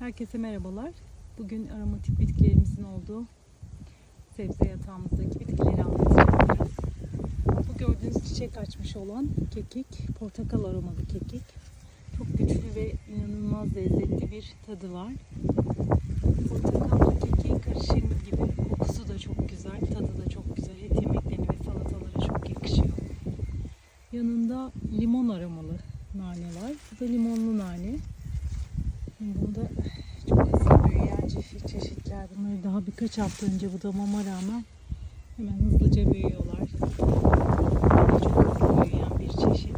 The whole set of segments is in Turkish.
Herkese merhabalar. Bugün aromatik bitkilerimizin olduğu sebze yatağımızdaki bitkileri anlatacağım. Bu gördüğünüz çiçek açmış olan kekik, portakal aromalı kekik. Çok güçlü ve inanılmaz lezzetli bir tadı var. Portakalla kekiğin karışımı gibi. Kokusu da çok güzel, tadı da çok güzel. Et yemeklerine ve salatalara çok yakışıyor. Yanında limon aromalı nane var. Bu da limonlu nane. Bunda çok hızlı büyüyen çeşit çeşitler. Bunları daha birkaç hafta önce budamama rağmen hemen hızlıca büyüyorlar. Çok hızlı büyüyen bir çeşit.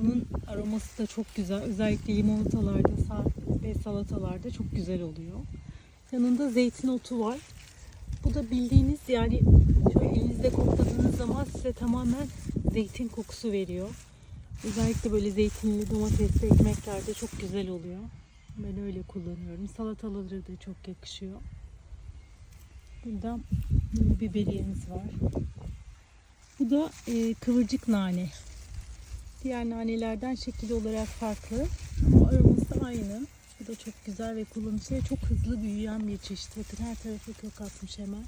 Bunun aroması da çok güzel. Özellikle limonatalarda ve salatalarda çok güzel oluyor. Yanında zeytin otu var. Bu da bildiğiniz yani elinizde kokladığınız zaman size tamamen zeytin kokusu veriyor. Özellikle böyle zeytinli domatesli ekmeklerde çok güzel oluyor. Ben öyle kullanıyorum. Salatalara da çok yakışıyor. Burada biberiyemiz var. Bu da e, kıvırcık nane. Diğer nanelerden şekil olarak farklı ama aroması aynı. Bu da çok güzel ve kullanışlı çok hızlı büyüyen bir çeşit. Bakın her tarafı kök atmış hemen.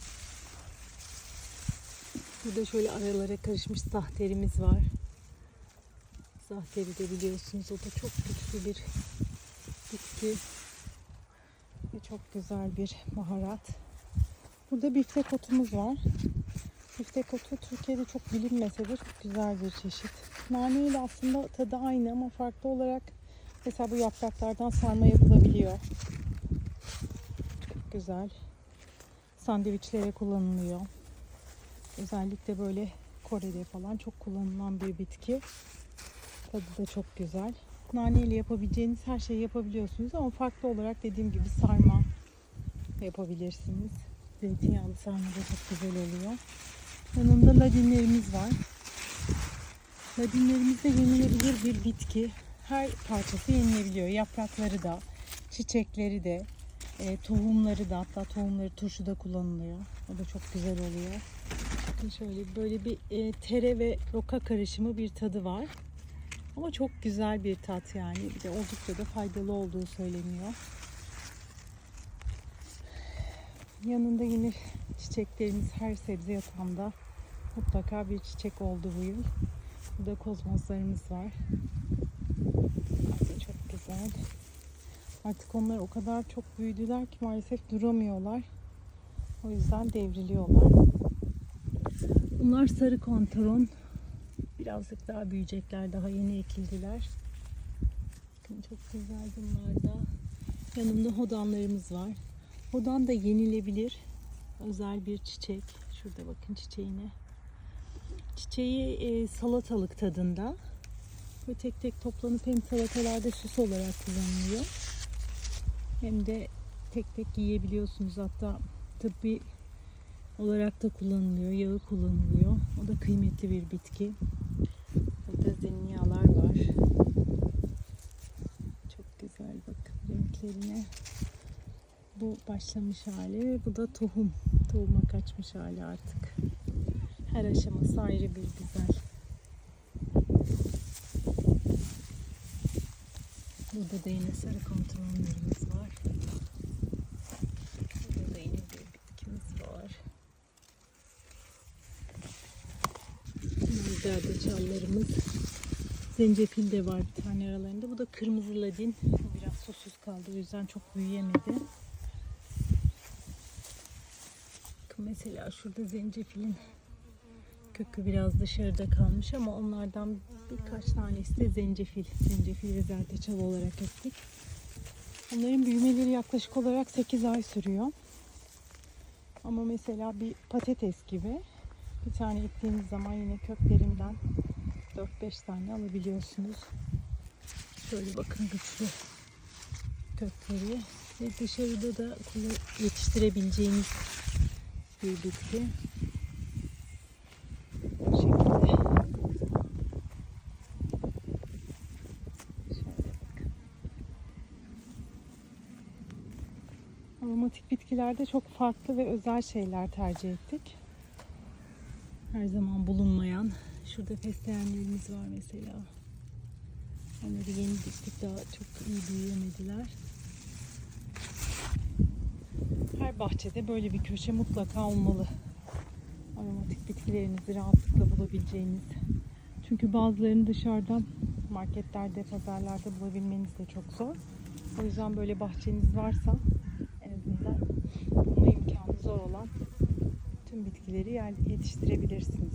Burada şöyle aralara karışmış zahterimiz var. Zahteri de biliyorsunuz o da çok güçlü bir ve çok güzel bir baharat. Burada biftek otumuz var. Biftek otu Türkiye'de çok bilinmese de çok güzel bir çeşit. Nane ile aslında tadı aynı ama farklı olarak mesela bu yapraklardan sarma yapılabiliyor. Çok güzel. Sandviçlere kullanılıyor. Özellikle böyle Kore'de falan çok kullanılan bir bitki. Tadı da çok güzel. Nane ile yapabileceğiniz her şeyi yapabiliyorsunuz ama farklı olarak dediğim gibi sarma yapabilirsiniz. Zeytinyağlı sarma da çok güzel oluyor. Yanında ladinlerimiz var. Ladinlerimiz de yenilebilir bir bitki. Her parçası yenilebiliyor. Yaprakları da, çiçekleri de, e, tohumları da hatta tohumları turşuda kullanılıyor. O da çok güzel oluyor. Bakın şöyle böyle bir e, tere ve roka karışımı bir tadı var. Ama çok güzel bir tat yani. Bir de oldukça da faydalı olduğu söyleniyor. Yanında yine çiçeklerimiz her sebze yatağında mutlaka bir çiçek oldu bu yıl. Burada kozmoslarımız var. Aslında çok güzel. Artık onlar o kadar çok büyüdüler ki maalesef duramıyorlar. O yüzden devriliyorlar. Bunlar sarı kontaron. Birazcık daha büyüyecekler. Daha yeni ekildiler. Bakın çok güzel bunlar da. Yanımda hodanlarımız var. Hodan da yenilebilir. Özel bir çiçek. Şurada bakın çiçeğine. Çiçeği e, salatalık tadında. Ve tek tek toplanıp hem salatalarda süs olarak kullanılıyor. Hem de tek tek yiyebiliyorsunuz. Hatta tıbbi olarak da kullanılıyor. Yağı kullanılıyor. O da kıymetli bir bitki. Burada zinniyalar var. Çok güzel renklerine. Bu başlamış hali. Bu da tohum. Tohuma kaçmış hali artık. Her aşaması ayrı bir güzel. Burada da yine sarı kontrollerimiz var. Burada da yine bir bitkimiz var. Zerdeçallarımız. Zencefil de var bir tane aralarında. Bu da kırmızı ladin. Biraz susuz kaldı. O yüzden çok büyüyemedi. Mesela şurada zencefilin kökü biraz dışarıda kalmış ama onlardan birkaç tanesi de zencefil. Zencefil ve zerdeçal olarak ektik. Onların büyümeleri yaklaşık olarak 8 ay sürüyor. Ama mesela bir patates gibi bir tane ektiğiniz zaman yine köklerinden 4-5 tane alabiliyorsunuz. Şöyle bakın güçlü kökleri ve dışarıda da yetiştirebileceğiniz bir bitki. Bu şekilde. Aromatik bitkilerde çok farklı ve özel şeyler tercih ettik. Her zaman bulunmayan. Şurada fesleğenlerimiz var mesela. Onları yeni diktik daha çok iyi büyüyemediler. Her bahçede böyle bir köşe mutlaka olmalı. Aromatik bitkilerinizi rahatlıkla bulabileceğiniz. Çünkü bazılarını dışarıdan marketlerde, pazarlarda bulabilmeniz de çok zor. O yüzden böyle bahçeniz varsa en azından bulma imkanı zor olan tüm bitkileri yetiştirebilirsiniz.